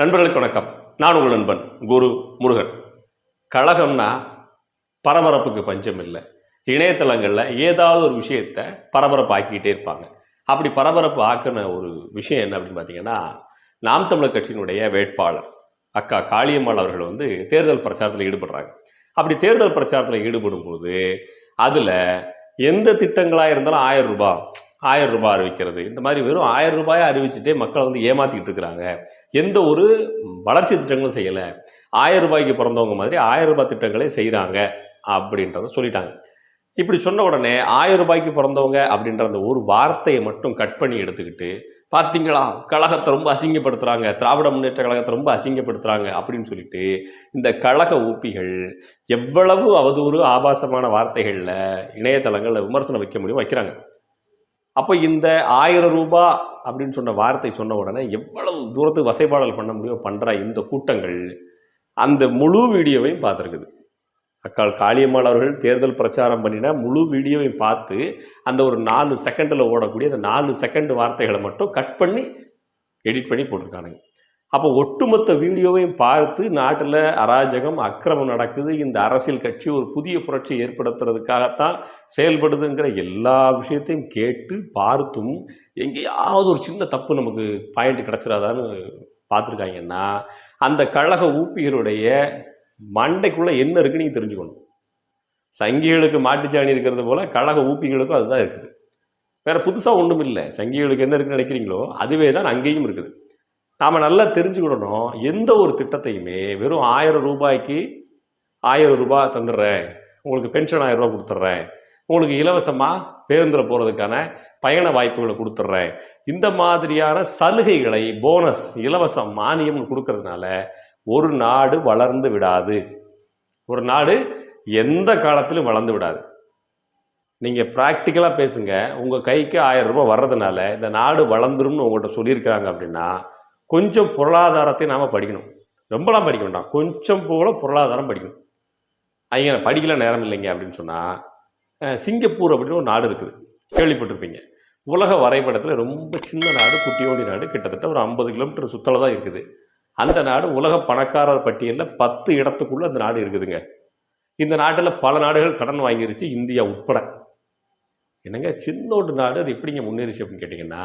நண்பர்களுக்கு வணக்கம். நான் உங்கள் நண்பன் குரு முருகன். கழகம்னா பரபரப்புக்கு பஞ்சம் இல்லை. இணையதளங்களில் ஏதாவது ஒரு விஷயத்த பரபரப்பு ஆக்கிக்கிட்டே இருப்பாங்க. அப்படி பரபரப்பு ஆக்கின ஒரு விஷயம் என்ன அப்படின்னு பார்த்தீங்கன்னா நாம் தமிழர் கட்சியினுடைய வேட்பாளர் அக்கா காளியம்மாள் அவர்கள் வந்து தேர்தல் பிரச்சாரத்தில் ஈடுபடுறாங்க. அப்படி தேர்தல் பிரச்சாரத்தில் ஈடுபடும் போது அதில் எந்த திட்டங்களாக இருந்தாலும் ஆயிரம் ரூபாய் ஆயிரம் ரூபாய் அறிவிக்கிறது. இந்த மாதிரி வெறும் ஆயிரம் ரூபாயை அறிவிச்சுட்டே மக்களை வந்து ஏமாத்திக்கிட்டு இருக்கிறாங்க. எந்த ஒரு வளர்ச்சி திட்டங்களும் செய்யலை. ஆயிரம் ரூபாய்க்கு பிறந்தவங்க மாதிரி ஆயிரம் ரூபாய் திட்டங்களே செய்கிறாங்க அப்படின்றத சொல்லிட்டாங்க. இப்படி சொன்ன உடனே ஆயிரம் ரூபாய்க்கு பிறந்தவங்க அப்படின்ற அந்த ஒரு வார்த்தையை மட்டும் கட் பண்ணி எடுத்துக்கிட்டு பார்த்தீங்களா கழகத்தை ரொம்ப அசிங்கப்படுத்துகிறாங்க திராவிட முன்னேற்ற கழகத்தை ரொம்ப அசிங்கப்படுத்துகிறாங்க அப்படின்னு சொல்லிட்டு இந்த கழக ஊப்பிகள் எவ்வளவு அவதூறு ஆபாசமான வார்த்தைகளில் இணையதளங்களில் விமர்சனம் வைக்க முடியும் வைக்கிறாங்க. அப்போ இந்த ஆயிரம் ரூபாய் அப்படின்னு சொன்ன வார்த்தை சொன்ன உடனே எவ்வளவு தூரத்துக்கு வசைபாடல் பண்ண முடியும் பண்ணுற இந்த கூட்டங்கள். அந்த முழு வீடியோவையும் பார்த்துருக்குது. அக்கால் காளியம்மாள் அவர்கள் தேர்தல் பிரச்சாரம் பண்ணினா முழு வீடியோவையும் பார்த்து அந்த ஒரு நாலு செகண்டில் ஓடக்கூடிய அந்த நாலு செகண்ட் வார்த்தைகளை மட்டும் கட் பண்ணி எடிட் பண்ணி போட்டிருக்கானுங்க. அப்போ ஒட்டுமொத்த வீடியோவையும் பார்த்து நாட்டில் அராஜகம் அக்கிரமம் நடக்குது. இந்த அரசியல் கட்சி ஒரு புதிய புரட்சி ஏற்படுத்துறதுக்காகத்தான் செயல்படுதுங்கிற எல்லா விஷயத்தையும் கேட்டு பார்த்தும் எங்கேயாவது ஒரு சின்ன தப்பு நமக்கு பாயிண்ட் கிடச்சிடாதான்னு பார்த்துருக்காங்கன்னா அந்த கழக ஊப்பிகளுடைய மண்டைக்குள்ளே என்ன இருக்குன்னு நீங்கள் தெரிஞ்சுக்கணும். சங்கிகளுக்கு மாட்டுச்சாணி இருக்கிறது போல் கழக ஊப்பிகளுக்கும் அதுதான் இருக்குது. வேறு புதுசாக ஒன்றும் இல்லை. சங்கிகளுக்கு என்ன இருக்குன்னு நினைக்கிறீங்களோ அதுவே தான் அங்கேயும் இருக்குது. நாம் நல்லா தெரிஞ்சுக்கிடணும் எந்த ஒரு திட்டத்தையுமே வெறும் ஆயிரம் ரூபாய்க்கு ஆயிரம் ரூபாய் தந்துடுறேன் உங்களுக்கு பென்ஷன் ஆயிரம் ரூபாய் கொடுத்துட்றேன் உங்களுக்கு இலவசமாக பேருந்தில் போகிறதுக்கான பயண வாய்ப்புகளை கொடுத்துட்றேன். இந்த மாதிரியான சலுகைகளை போனஸ் இலவசம் மானியம்னு கொடுக்கறதுனால ஒரு நாடு வளர்ந்து விடாது. ஒரு நாடு எந்த காலத்திலும் வளர்ந்து விடாது. நீங்கள் ப்ராக்டிக்கலாக பேசுங்க. உங்கள் கைக்கு ஆயிரம் ரூபாய் வர்றதுனால இந்த நாடு வளர்ந்துரும்னு உங்கள்கிட்ட சொல்லியிருக்கிறாங்க அப்படின்னா கொஞ்சம் பொருளாதாரத்தை நாம் படிக்கணும். ரொம்பலாம் படிக்க வேண்டாம். கொஞ்சம் போல பொருளாதாரம் படிக்கணும். ஐயா படிக்கல நேரம் இல்லைங்க அப்படின்னு சொன்னால் சிங்கப்பூர் அப்படின்னு ஒரு நாடு இருக்குது. கேள்விப்பட்டிருப்பீங்க. உலக வரைபடத்தில் ரொம்ப சின்ன நாடு குட்டியோண்டி நாடு கிட்டத்தட்ட ஒரு ஐம்பது கிலோமீட்டர் சுத்தல தான் இருக்குது. அந்த நாடு உலக பணக்காரர் பட்டியலில் பத்து இடத்துக்குள்ளே அந்த நாடு இருக்குதுங்க. இந்த நாட்டில் பல நாடுகள் கடன் வாங்கிருச்சு இந்தியா உட்பட. என்னங்க சின்னோண்டு நாடு அது எப்படிங்க முன்னேறிச்சு அப்படின்னு கேட்டிங்கன்னா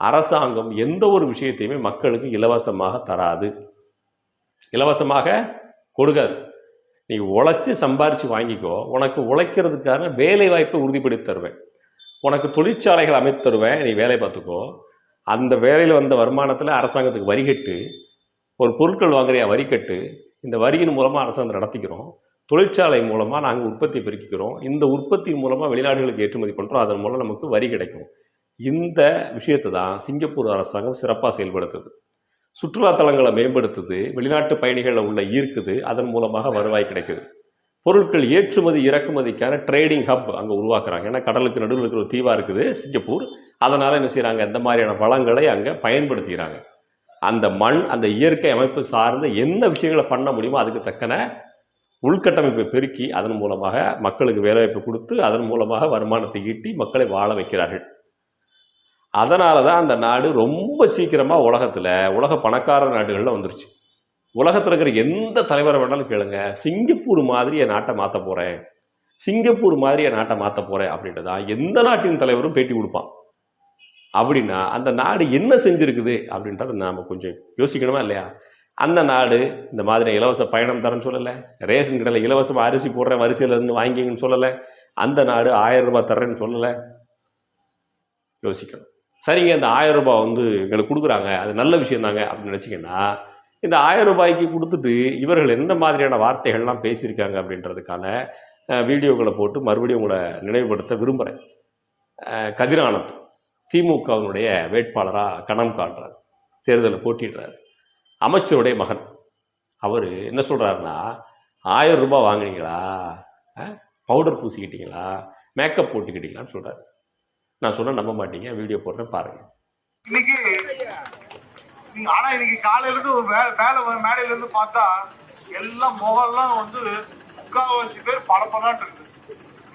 அரசாங்கம் எந்த ஒரு விஷயத்தையுமே மக்களுக்கு இலவசமாக தராது. இலவசமாக கொடுக்காது. நீ உழைச்சி சம்பாரித்து வாங்கிக்கோ உனக்கு உழைக்கிறதுக்கான வேலை வாய்ப்பை உறுதிப்படுத்தி தருவேன். உனக்கு தொழிற்சாலைகள் அமைத்து தருவேன் நீ வேலை பார்த்துக்கோ. அந்த வேலையில் வந்த வருமானத்தில் அரசாங்கத்துக்கு வரி கட்டு ஒரு பொருட்கள் வாங்குறியா வரி கட்டு இந்த வரியின் மூலமாக அரசாங்கம் நடத்திக்கிறோம். தொழிற்சாலை மூலமாக நாங்கள் உற்பத்தி பெருக்கிக்கிறோம். இந்த உற்பத்தி மூலமாக வெளிநாடுகளுக்கு ஏற்றுமதி பண்ணுறோம் அதன் மூலம் நமக்கு வரி கிடைக்கும். இந்த விஷயத்தை தான் சிங்கப்பூர் அரசாங்கம் சிறப்பாக செயல்படுத்துது. சுற்றுலா தலங்களை மேம்படுத்துது. வெளிநாட்டு பயணிகளை உள்ள ஈர்க்குது. அதன் மூலமாக வருவாய் கிடைக்குது. பொருட்கள் ஏற்றுமதி இறக்குமதிக்கான ட்ரேடிங் ஹப் அங்கே உருவாக்குறாங்க. ஏன்னா கடலுக்கு நடுவில் இருக்கிற ஒரு தீவாக இருக்குது சிங்கப்பூர். அதனால் என்ன செய்கிறாங்க இந்த மாதிரியான வளங்களை அங்கே பயன்படுத்திக்கிறாங்க. அந்த மண் அந்த இயற்கை அமைப்பு சார்ந்த என்ன விஷயங்களை பண்ண முடியுமோ அதுக்கு தக்கன உள்கட்டமைப்பை பெருக்கி அதன் மூலமாக மக்களுக்கு வேலைவாய்ப்பு கொடுத்து அதன் மூலமாக வருமானத்தை ஈட்டி மக்களை வாழ வைக்கிறார்கள். அதனால தான் அந்த நாடு ரொம்ப சீக்கிரமாக உலகத்தில் உலக பணக்கார நாடுகளில் வந்துருச்சு. உலகத்தில் இருக்கிற எந்த தலைவரை வேணாலும் கேளுங்க. சிங்கப்பூர் மாதிரி என் நாட்டை மாற்ற போகிறேன் சிங்கப்பூர் மாதிரி என் நாட்டை மாற்ற போகிறேன் அப்படின்ட்டு தான் எந்த நாட்டின் தலைவரும் பேட்டி கொடுப்பான். அப்படின்னா அந்த நாடு என்ன செஞ்சுருக்குது அப்படின்றத நாம் கொஞ்சம் யோசிக்கணுமா இல்லையா? அந்த நாடு இந்த மாதிரி இலவச பயணம் தரேன்னு சொல்லலை. ரேஷன் கடையில் இலவசமாக அரிசி போடுறேன் வரிசையிலேருந்து வாங்கிங்கன்னு சொல்லலை. அந்த நாடு ஆயிரம் ரூபாய் தர்றேன்னு சொல்லலை. யோசிக்கணும். சரிங்க இந்த ஆயிரம் ரூபாய் வந்து எங்களுக்கு கொடுக்குறாங்க. அது நல்ல விஷயம் தாங்க அப்படின்னு நினச்சிங்கன்னா இந்த ஆயிரம் ரூபாய்க்கு கொடுத்துட்டு இவர்கள் எந்த மாதிரியான வார்த்தைகள்லாம் பேசியிருக்காங்க அப்படின்றதுக்கான வீடியோக்களை போட்டு மறுபடியும் உங்களை நினைவுபடுத்த விரும்புகிறேன் கதிரானந்த் திமுகவினுடைய வேட்பாளராக கணம் காண்றார் தேர்தலில் போட்டிடுறார் அமைச்சருடைய மகன். அவர் என்ன சொல்கிறாருன்னா ஆயிரம் ரூபாய் வாங்குனீங்களா? பவுடர் பூசிக்கிட்டீங்களா? மேக்கப் போட்டுக்கிட்டீங்களான்னு சொல்கிறார் நான் சொன்னால் நம்ப மாட்டீங்க வீடியோ போடுறேன் பாருங்கள் இன்னைக்கு நீங்க ஆனா இன்னைக்கு காலையில இருந்து ஒரு வேலை மேடையில இருந்து பார்த்தா எல்லாம் முகம்லாம் வந்து முக்காவாசி பேர் பளபளன்னு இருக்குது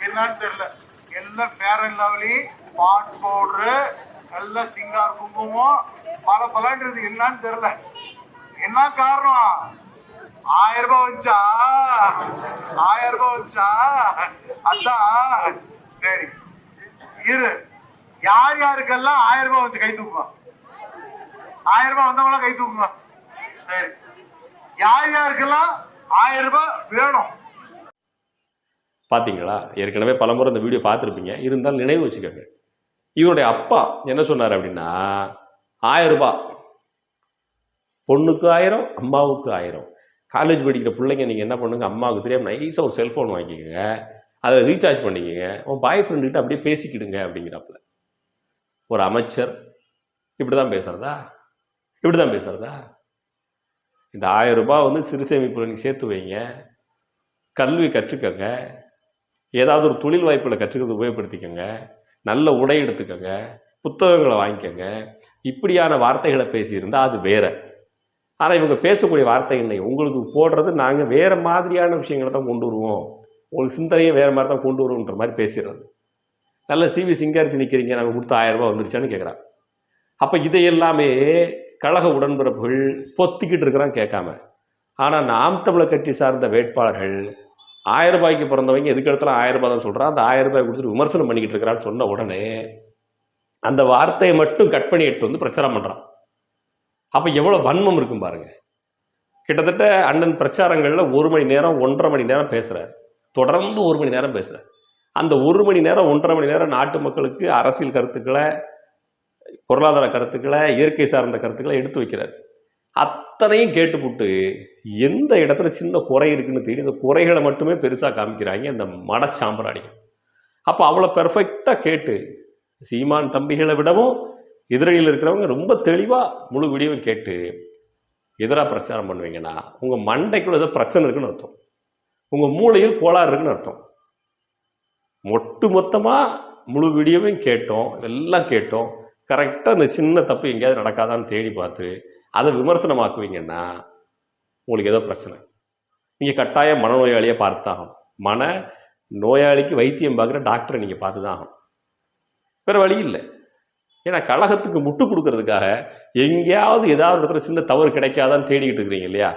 என்னன்னு தெரியல. எல்லாம் ஃபேர் அண்ட் லவ்லி பாட் பவுடரு எல்லாம் சிங்கார் குங்குமம் பல பலன்றது என்னன்னு தெரியல. என்ன காரணம்? ஆயிரம் ரூபாய் வச்சா ஆயிரம் ரூபாய் வச்சா அதான் சரி. இரு. யார் யாருக்கெல்லாம் ஆயிரம் ரூபாய் வச்சு கை தூக்குவான் ஆயிரம் ரூபாய் வந்தவங்களாம் கை தூக்குங்க. சரி. யார் யாருக்கெல்லாம் ஆயிரம் ரூபாய் வேணும்? பார்த்தீங்களா ஏற்கனவே பலமுறை இந்த வீடியோ பார்த்துருப்பீங்க. இருந்தாலும் நினைவு வச்சுக்கோங்க. இவருடைய அப்பா என்ன சொன்னார் அப்படின்னா ஆயிரம் ரூபாய். பொண்ணுக்கு ஆயிரம் அம்மாவுக்கு ஆயிரம். காலேஜ் படிக்கிற பிள்ளைங்க நீங்கள் என்ன பண்ணுங்க அம்மாவுக்கு தெரியாமல் நைஸாக ஒரு செல்ஃபோன் வாங்கிக்கோங்க. அதில் ரீசார்ஜ் பண்ணிக்கங்க. உன் பாய் ஃப்ரெண்டுக்கிட்ட அப்படியே பேசிக்கிடுங்க அப்படிங்கிறாப்புல. ஒரு அமைச்சர் இப்படி தான் பேசுகிறதா இப்படி தான் பேசுகிறதா இந்த ஆயிரம் ரூபாய் வந்து சிறு சேமிப்புல நீங்கள் சேர்த்து வைங்க. கல்வி கற்றுக்கங்க. ஏதாவது ஒரு தொழில் வாய்ப்பில் கற்றுக்கிறது உபயோகப்படுத்திக்கோங்க. நல்ல உடை எடுத்துக்கோங்க. புத்தகங்களை வாங்கிக்கோங்க. இப்படியான வார்த்தைகளை பேசியிருந்தால் அது வேற. ஆனால் இவங்க பேசக்கூடிய வார்த்தை இல்லை. உங்களுக்கு போடுறது நாங்கள் வேறு மாதிரியான விஷயங்களை தான் கொண்டு வருவோம். உங்களுக்கு சிந்தனையை வேறு மாதிரி தான் கொண்டு வருவோன்ற மாதிரி பேசிடுறது. நல்ல சிவி சிங்காரிச்சு நிற்கிறீங்க நாங்கள் கொடுத்த ஆயிரம் ரூபாய் வந்துருச்சான்னு கேட்குறான் அப்போ இதை எல்லாமே கழக உடன்பிறப்புகள் பொத்திக்கிட்டு இருக்கிறான் கேட்காம. ஆனால் நாம் தமிழர் கட்சி சார்ந்த வேட்பாளர்கள் ஆயிரம் ரூபாய்க்கு பிறந்தவங்க எதுக்கு இடத்துல ஆயிரம் ரூபாய் தான் சொல்கிறான் அந்த ஆயிரம் ரூபாய் கொடுத்துட்டு விமர்சனம் பண்ணிக்கிட்டு இருக்கிறான்னு சொன்ன உடனே அந்த வார்த்தையை மட்டும் கட் பண்ணி எடுத்து வந்து பிரச்சாரம் பண்ணுறான் அப்போ எவ்வளோ வன்மம் இருக்கும் பாருங்க. கிட்டத்தட்ட அண்ணன் பிரச்சாரங்களில் ஒரு மணி நேரம் ஒன்றரை மணி நேரம் பேசுகிறார் தொடர்ந்து ஒரு மணி நேரம் பேசுகிறார் அந்த ஒரு மணி நேரம் ஒன்றரை மணி நேரம் நாட்டு மக்களுக்கு அரசியல் கருத்துக்களை பொருளாதார கருத்துக்களை இயற்கை சார்ந்த கருத்துக்களை எடுத்து வைக்கிறார். அத்தனையும் கேட்டுப்புட்டு எந்த இடத்துல சின்ன குறை இருக்குன்னு தெரியும் இந்த குறைகளை மட்டுமே பெருசாக காமிக்கிறாங்க இந்த மட சாம்பிராணிகள் அப்போ அவ்வளோ பெர்ஃபெக்டாக கேட்டு சீமான் தம்பிகளை விடவும் எதிரணியில் இருக்கிறவங்க ரொம்ப தெளிவாக முழு விடியும் கேட்டு எதிராக பிரச்சாரம் பண்ணுவீங்கன்னா உங்கள் மண்டைக்குள்ள ஏதோ பிரச்சனை இருக்குன்னு அர்த்தம். உங்கள் மூளையில் கோளாறு இருக்குன்னு அர்த்தம். ஒட்டு மொத்தமாக முழு வீடியோவையும் கேட்டோம் எல்லாம் கேட்டோம். கரெக்டாக அந்த சின்ன தப்பு எங்கேயாவது நடக்காதான்னு தேடி பார்த்து அதை விமர்சனமாக்குவீங்கன்னா உங்களுக்கு ஏதோ பிரச்சனை. நீங்கள் கட்டாயம் மனநோயாளியை பார்த்தாகணும். மன நோயாளிக்கு வைத்தியம் பார்க்குற டாக்டரை நீங்கள் பார்த்து தான் ஆகணும் வேறு வழி இல்லை. ஏன்னா கழகத்துக்கு முட்டு கொடுக்கறதுக்காக எங்கேயாவது ஏதாவது ஒரு இடத்துல சின்ன தவறு கிடைக்காதான்னு தேடிக்கிட்டு இருக்கிறீங்க இல்லையா?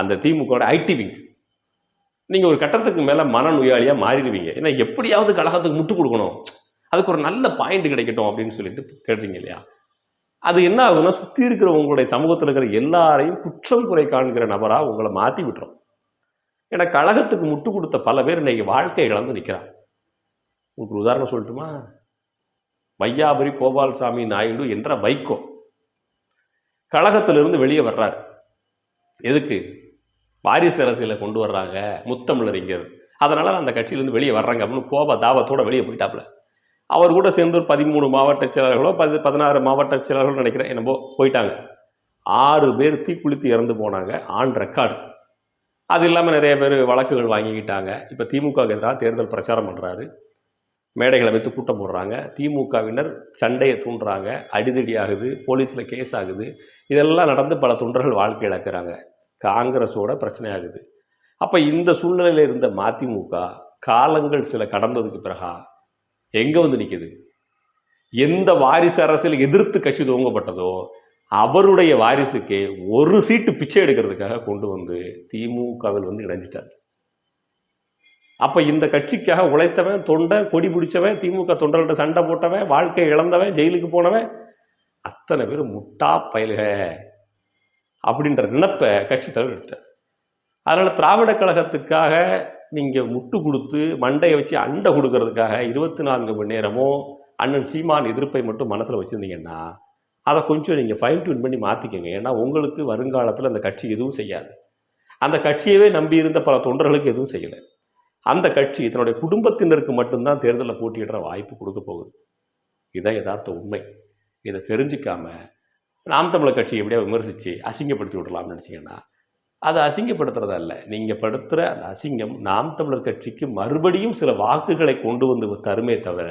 அந்த திமுகவோட ஐடி விங். நீங்கள் ஒரு கட்டத்துக்கு மேலே மன நோயாளியாக மாறிடுவீங்க. ஏன்னா எப்படியாவது கழகத்துக்கு முட்டு கொடுக்கணும். அதுக்கு ஒரு நல்ல பாயிண்ட் கிடைக்கட்டும் அப்படின்னு சொல்லிட்டு கேட்டீங்க இல்லையா? அது என்ன ஆகுதுன்னா சுற்றி இருக்கிற உங்களுடைய சமூகத்தில் இருக்கிற எல்லாரையும் குற்றம் குறை காண்கிற நபராக உங்களை மாற்றி விட்டுரும். ஏன்னா கழகத்துக்கு முட்டு கொடுத்த பல பேர் இன்னைக்கு வாழ்க்கை இழந்து நிற்கிறான் உங்களுக்கு உதாரணம் சொல்லட்டுமா? வையாபுரி கோபால்சாமி நாயுடு என்ற வைகோ. கழகத்திலிருந்து வெளியே வர்றார். எதுக்கு? வாரிசு அரசியலை கொண்டு வர்றாங்க. முத்தமிழறிஞர் அதனால நான் அந்த கட்சியிலேருந்து வெளியே வர்றாங்க அப்படின்னு கோப தாபத்தோட வெளியே போயிட்டாப்புல. அவர் கூட சேர்ந்து ஒரு பதிமூணு மாவட்ட செயலாளர்களோ பதி பதினாறு மாவட்ட செயலாளர்களோ நினைக்கிறேன். என்னமோ போயிட்டாங்க. ஆறு பேர் தீக்குளித்து இறந்து போனாங்க ஆன் ரெக்கார்டு அது இல்லாமல் நிறைய பேர் வழக்குகள் வாங்கிக்கிட்டாங்க. இப்போ திமுகவுக்கு எதிராக தேர்தல் பிரச்சாரம் பண்ணுறாரு மேடைகளை வைத்து கூட்டம் போடுறாங்க. திமுகவினர் சண்டையை தூண்டுறாங்க. அடிதடி ஆகுது போலீஸில் கேஸ் ஆகுது இதெல்லாம் நடந்து பல தொண்டர்கள் வாழ்க்கை இழக்கிறாங்க. காங்கிரஸோட பிரச்சனை ஆகுது அப்போ இந்த சூழ்நிலையில் இருந்த மதிமுக காலங்கள் சில கடந்ததுக்கு பிறகா எங்கே வந்து நிற்குது எந்த வாரிசு அரசியல் எதிர்த்து கட்சி துவங்கப்பட்டதோ அவருடைய வாரிசுக்கே ஒரு சீட்டு பிச்சை எடுக்கிறதுக்காக கொண்டு வந்து திமுகவில் வந்து இணைஞ்சிட்டார். அப்ப இந்த கட்சிக்காக உழைத்தவன் தொண்டை கொடி பிடிச்சவன் திமுக தொண்டர்கிட்ட சண்டை போட்டவன் வாழ்க்கை இழந்தவன் ஜெயிலுக்கு போனவன் அத்தனை பேர் முட்டா பயலுக அப்படின்ற நினப்பை கட்சி தலைவர் எடுத்தார் அதனால திராவிட கழகத்துக்காக நீங்கள் முட்டு கொடுத்து மண்டையை வச்சு அண்டை கொடுக்கறதுக்காக இருபத்தி நான்கு மணி நேரமும் அண்ணன் சீமான் எதிர்ப்பை மட்டும் மனசில் வச்சுருந்தீங்கன்னா அதை கொஞ்சம் நீங்கள் ஃபைன் டியூன் பண்ணி மாற்றிக்கோங்க ஏன்னா உங்களுக்கு வருங்காலத்தில் அந்த கட்சி எதுவும் செய்யாது. அந்த கட்சியவே நம்பி இருந்த பல தொண்டர்களுக்கு எதுவும் செய்யலை. அந்த கட்சி தன்னுடைய குடும்பத்தினருக்கு மட்டும்தான் தேர்தலில் போட்டியிடுற வாய்ப்பு கொடுக்க போகுது. இதுதான் யதார்த்த உண்மை. இதை தெரிஞ்சிக்காம நாம் தமிழர் கட்சியை எப்படியா விமர்சித்து அசிங்கப்படுத்தி விடலாம்னு நினச்சிங்கன்னா அதை அசிங்கப்படுத்துறதா இல்லை. நீங்கள் படுத்துகிற அந்த அசிங்கம் நாம் தமிழர் கட்சிக்கு மறுபடியும் சில வாக்குகளை கொண்டு வந்து தருமே தவிர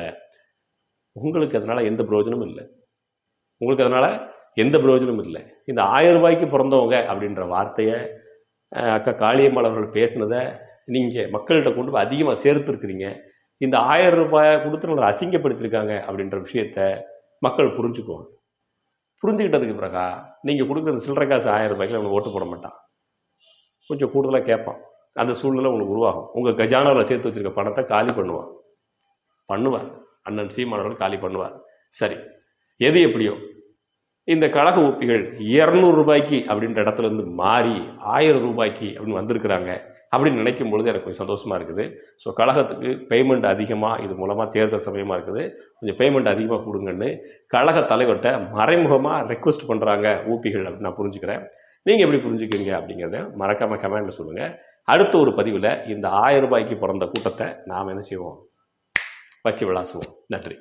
உங்களுக்கு அதனால் எந்த பிரயோஜனமும் இல்லை. உங்களுக்கு அதனால் எந்த பிரயோஜனமும் இல்லை. இந்த ஆயிரம் ரூபாய்க்கு பிறந்தவங்க அப்படின்ற வார்த்தையை அக்கா காளியம்மாள் அவர்கள் பேசினதை நீங்கள் மக்கள்கிட்ட கொண்டு போய் அதிகமாக சேர்த்துருக்கிறீங்க. இந்த ஆயிரம் ரூபாயை கொடுத்து நம்மளை அசிங்கப்படுத்தியிருக்காங்க அப்படின்ற விஷயத்த மக்கள் புரிஞ்சுக்குவாங்க. புரிஞ்சுக்கிட்டதுக்கு பிறகா நீங்கள் கொடுக்குற சில்லறை காசு ஆயிரம் ரூபாய்க்கு அவனுக்கு ஓட்டு போட மாட்டான். கொஞ்சம் கூடுதலாக கேட்பான் அந்த சூழ்நிலை உங்களுக்கு உருவாகும். உங்கள் கஜானாவில் சேர்த்து வச்சிருக்க பணத்தை காலி பண்ணுவான் பண்ணுவார். அண்ணன் சீமானவர்கள் காலி பண்ணுவார். சரி. எது எப்படியோ. இந்த கழக ஊப்பிகள் இரநூறு ரூபாய்க்கு அப்படின்ற இடத்துல இருந்து மாறி ஆயிரம் ரூபாய்க்கு அப்படின்னு வந்திருக்கிறாங்க அப்படின்னு நினைக்கும் பொழுது எனக்கு கொஞ்சம் சந்தோஷமா இருக்குது. ஸோ கழகத்துக்கு பேமெண்ட் அதிகமாக இது மூலமாக தேர்தல் சமயமாக இருக்குது. கொஞ்சம் பேமெண்ட் அதிகமாக கொடுங்கன்னு கழக தலைவர்கிட்ட மறைமுகமாக ரெக்வஸ்ட் பண்ணுறாங்க ஊபிகள் அப்படின்னு நான் புரிஞ்சுக்கிறேன். நீங்கள் எப்படி புரிஞ்சுக்கிறீங்க அப்படிங்கிறத மறக்காமல் கமெண்ட்டில் சொல்லுங்கள் அடுத்த ஒரு பதிவில் இந்த ஆயிரம் ரூபாய்க்கு பிறந்த கூட்டத்தை நாம் என்ன செய்வோம்? வச்சு விளாசுவோம். நன்றி.